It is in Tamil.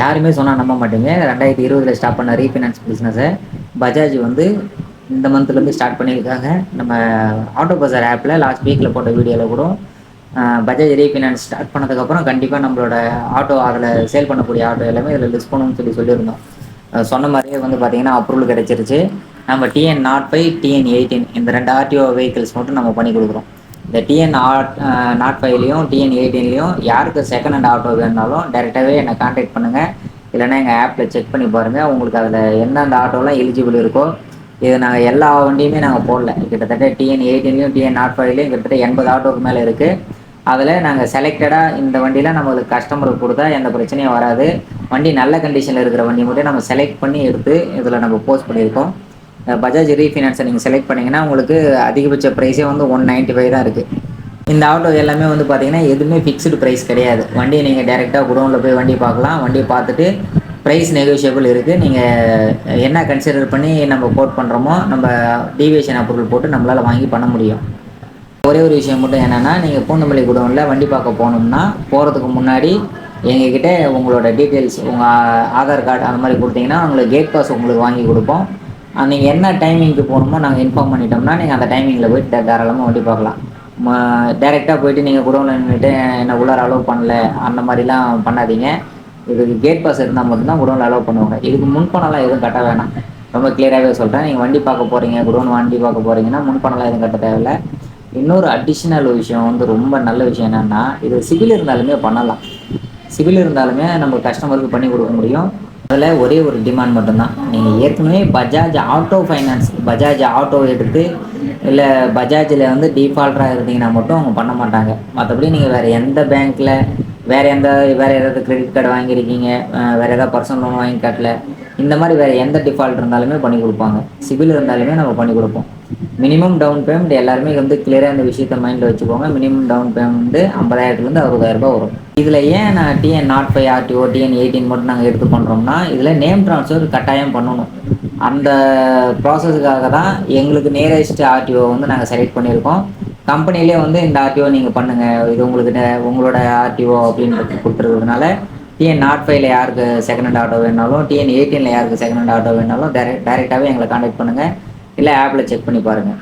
யாருமே சொன்னால் நம்ப மாட்டீங்க. ரெண்டாயிரத்தி இருபதில் ஸ்டார்ட் பண்ண ரீஃபினான்ஸ் பிஸ்னஸை பஜாஜ் வந்து இந்த மந்த்லேருந்து ஸ்டார்ட் பண்ணியிருக்காங்க. நம்ம ஆட்டோ பஜார் ஆப்பில் லாஸ்ட் வீக்கில் போட்ட வீடியோவில் கூட பஜாஜ் ரீஃபினான்ஸ் ஸ்டார்ட் பண்ணதுக்கப்புறம் கண்டிப்பாக நம்மளோட ஆட்டோ அதில் சேல் பண்ணக்கூடிய ஆட்டோ எல்லாமே இதில் லிஸ்ட் பண்ணணும்னு சொல்லி சொல்லியிருந்தோம். சொன்ன மாதிரியே வந்து பார்த்தீங்கன்னா அப்ரூவல் கிடச்சிருச்சு. நம்ம TN nought five TN eighteen இந்த ரெண்டு ஆர்டிஓ வெஹிக்கிள்ஸ் மட்டும் நம்ம பண்ணி கொடுக்குறோம். இந்த டிஎன் ஆட் நாட் ஃபைவ்லேயும் டிஎன் எயிட்டீன்லேயும் யாருக்கு செகண்ட் ஹேண்ட் ஆட்டோ வேணுனாலும் டேரெக்டாகவே என்னை காண்டாக்ட் பண்ணுங்கள் இல்லைனா எங்கள் ஆப்பில் செக் பண்ணி பாருங்கள் உங்களுக்கு அதில் எந்தெந்த ஆட்டோலாம் எலிஜிபிள் இருக்கோ இது நாங்கள் எல்லா வண்டியுமே நாங்கள் போடல. கிட்டத்தட்ட டிஎன் எயிட்டீன்லையும் டிஎன் நாட் ஃபைவ்லையும் கிட்டத்தட்ட எண்பது ஆட்டோக்கு மேலே இருக்குது அதில் நாங்கள் செலக்டடாக இந்த வண்டியில் நம்மளுக்கு கஸ்டமருக்கு கொடுத்தா எந்த பிரச்சனையும் வராது. வண்டி நல்ல கண்டிஷனில் இருக்கிற வண்டி மட்டும் நம்ம செலக்ட் பண்ணி எடுத்து இதில் நம்ம போஸ்ட் பண்ணியிருக்கோம். பஜாஜ் ரீஃபினான்ஸை நீங்கள் செலக்ட் பண்ணிங்கன்னா உங்களுக்கு அதிகபட்ச ப்ரைஸே வந்து ஒன் நைன்ட்டி ஃபைவ் தான் இருக்குது இந்த ஆட்டோ எல்லாமே வந்து பார்த்தீங்கன்னா எதுவுமே ஃபிக்ஸ்டு ப்ரைஸ் கிடையாது. வண்டியை நீங்கள் டேரெக்டாக குடோனில் போய் வண்டி பார்க்கலாம். வண்டியை பார்த்துட்டு ப்ரைஸ் நெகோஷியபிள் இருக்குது நீங்கள் என்ன கன்சிடர் பண்ணி நம்ம கோட் பண்ணுறோமோ நம்ம டீவியேஷன் அப்ரூவல் போட்டு நம்மளால் வாங்கி பண்ண முடியும். ஒரே ஒரு விஷயம் மட்டும் என்னென்னா நீங்கள் பூந்தமல்லி குடோனில் வண்டி பார்க்க போகணும்னா போகிறதுக்கு முன்னாடி எங்ககிட்ட உங்களோட டீட்டெயில்ஸ் உங்கள் ஆதார் கார்டு அந்த மாதிரி கொடுத்தீங்கன்னா உங்களுக்கு கேட் பாஸ் உங்களுக்கு வாங்கி கொடுப்போம். நீங்கள் என்ன டைமிங்க்கு போகணுமோ நாங்கள் இன்ஃபார்ம் பண்ணிட்டோம்னா நீங்கள் அந்த டைமிங்கில் போய்ட்டு தாராளமாக வண்டி பார்க்கலாம். டேரெக்டாக போயிட்டு நீங்கள் குடோனில் நின்றுட்டு என்ன உள்ளார அலோவ் பண்ணல அந்த மாதிரிலாம் பண்ணாதீங்க. இதுக்கு கேட் பாஸ் இருந்தால் மட்டும்தான் குடோனில் அலோவ் பண்ணுவாங்க. இதுக்கு முன்பணம்லாம் எதுவும் கட்ட வேணாம். ரொம்ப கிளியராகவே சொல்கிறேன் நீங்கள் வண்டி பார்க்க போகிறீங்க குடோன் வண்டி பார்க்க போகிறீங்கன்னா முன்பணம்லாம் எதுவும் கட்ட தேவையில்லை. இன்னொரு அடிஷ்னல் விஷயம் வந்து ரொம்ப நல்ல விஷயம் என்னென்னா இது சிவில் இருந்தாலுமே பண்ணலாம். சிவில் இருந்தாலுமே நம்ம கஸ்டமருக்கு பண்ணி கொடுக்க முடியும். அதில் ஒரே ஒரு டிமாண்ட் மட்டும்தான். நீங்கள் ஏற்கனவே Bajaj auto finance Bajaj auto எடுத்து இல்லை பஜாஜில் வந்து டிஃபால்ட்டராக இருந்தீங்கன்னா மட்டும் அவங்க பண்ண மாட்டாங்க. மற்றபடி நீங்கள் வேறு எந்த பேங்க்கில் வேறு எந்த வேறு ஏதாவது கிரெடிட் கார்டு வாங்கியிருக்கீங்க? வேறு ஏதாவது பர்சனல் லோன் வாங்கி காட்டல. இந்த மாதிரி வேறு எந்த டிஃபால்ட் இருந்தாலுமே பண்ணி கொடுப்பாங்க. சிவில் இருந்தாலுமே நம்ம பண்ணி கொடுப்போம். மினிமம் டவுன் பேமெண்ட் எல்லாருமே வந்து கிளியராக இந்த விஷயத்த மைண்டில் வச்சுக்கோங்க. மினிமம் டவுன் பேமெண்ட் வந்து ஐம்பதாயிரத்துலேருந்து அறுபதாயிரரூபா வரும். இதில் ஏன் நான் TN nought five RTO TN eighteen மட்டும் நாங்கள் எடுத்து பண்ணுறோம்னா இதில் நேம் ட்ரான்ஸ்ஃபர் கட்டாயம் பண்ணணும். அந்த ப்ராசஸுக்காக தான் எங்களுக்கு நியரஸ்ட் ஆர்டிஓ வந்து நாங்கள் செலக்ட் பண்ணியிருக்கோம். கம்பெனிலே வந்து இந்த ஆர்டிஓ நீங்கள் பண்ணுங்கள் இது உங்களுக்கு உங்களோட ஆர்டிஓ அப்படின்றது கொடுத்துருக்கிறதுனால டிஎன் நாட் ஃபைவ்ல யாருக்கு செகண்ட் ஹேண்ட் ஆட்டோ வேணாலும் டிஎன் எயிட்டீனில் யாருக்கு செகண்ட் ஹேண்ட் ஆட்டோ வேணாலும் டேரெக்ட் டேரெக்டாகவே எங்களை காண்டாக்ட் பண்ணுங்கள் இல்லை ஆப்பில் செக் பண்ணி பாருங்கள்